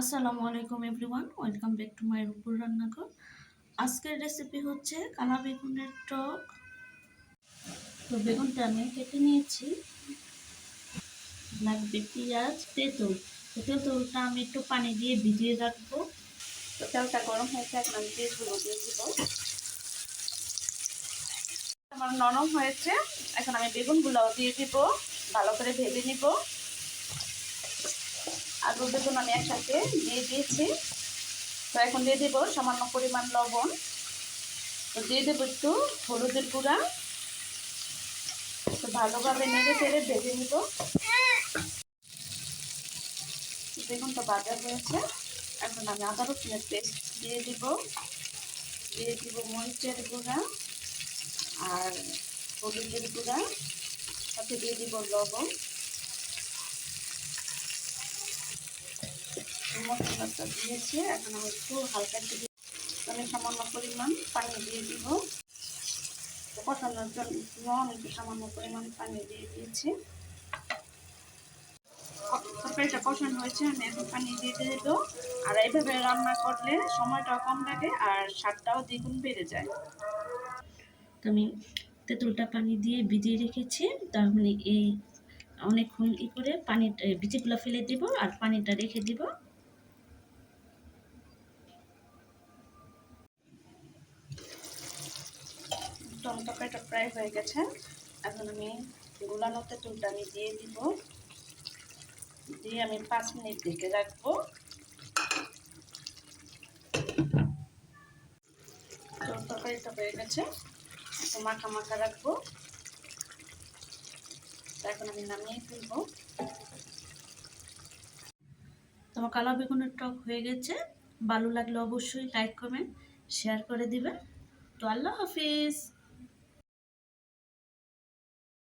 আসসালামু আলাইকুম everyone, welcome back to my রূপুর রান্নাঘর। আজকের রেসিপি হচ্ছে কালা বেগুনের টক। তো বেগুনটা আমি কেটে নিয়েছি। লাগবে পেঁয়াজ, তেঁতুল। তো তেঁতুলটা আমি একটু পানি দিয়ে ভিজিয়ে রাখব। তো তেলটা গরম হয়েছে এখন আমি পেঁয়াজগুলো দিয়ে দিব। আমার নরম হয়েছে, এখন আমি বেগুনগুলোও দিয়ে দিব, ভালো করে ভেজে নিব। আলু বেগুন আমি একসাথে দিয়ে দিয়েছি। তো এখন দিয়ে দেবো সামান্য পরিমাণ লবণ। তো দিয়ে দেবো একটু হলুদের গুঁড়া। তো ভালোভাবে নেড়ে চেড়ে ভেজে নিব। বেগুনটা বাজার হয়েছে। এখন আমি আদা রসুনের পেস্ট দিয়ে দিব। দিয়ে দিব মরিচের গুঁড়া আর হলুদের গুঁড়া। সাথে দিয়ে দিব লবণ। মশলাটা দিয়েছি। এখন আমি একটু হালকা একটু আমি সামান্য পরিমাণ পানি দিয়ে দিব। কষানোর জন্য আমি একটু সামান্য পরিমাণ পানি দিয়ে দিয়েছি। তরকারিটা কষানো হয়েছে, আমি এখন পানি দিয়ে দিয়ে দেবো। আর এইভাবে রান্না করলে সময়টাও কম লাগে আর স্বাদটাও দ্বিগুণ বেড়ে যায়। তো আমি তেঁতুলটা পানি দিয়ে ভিজিয়ে রেখেছি। তার মানে এই অনেকক্ষণ ই করে পানিটা বিচিগুলো ফেলে দিব আর পানিটা রেখে দিব। টমেটোটা প্রায় হয়ে গেছে। এখন আমি গুলানো তেঁতুলটা আমি দিয়ে দিব। দিয়ে আমি পাঁচ মিনিট ঢেকে রাখব। তরকারিটা হয়ে গেছে। একটু মাখা মাখা রাখব। এখন আমি নামিয়ে ফেলব। তোমার কালো বেগুনের টক হয়ে গেছে। ভালো লাগলে অবশ্যই লাইক কমেন্ট শেয়ার করে দিবেন। তো আল্লাহ হাফিজ।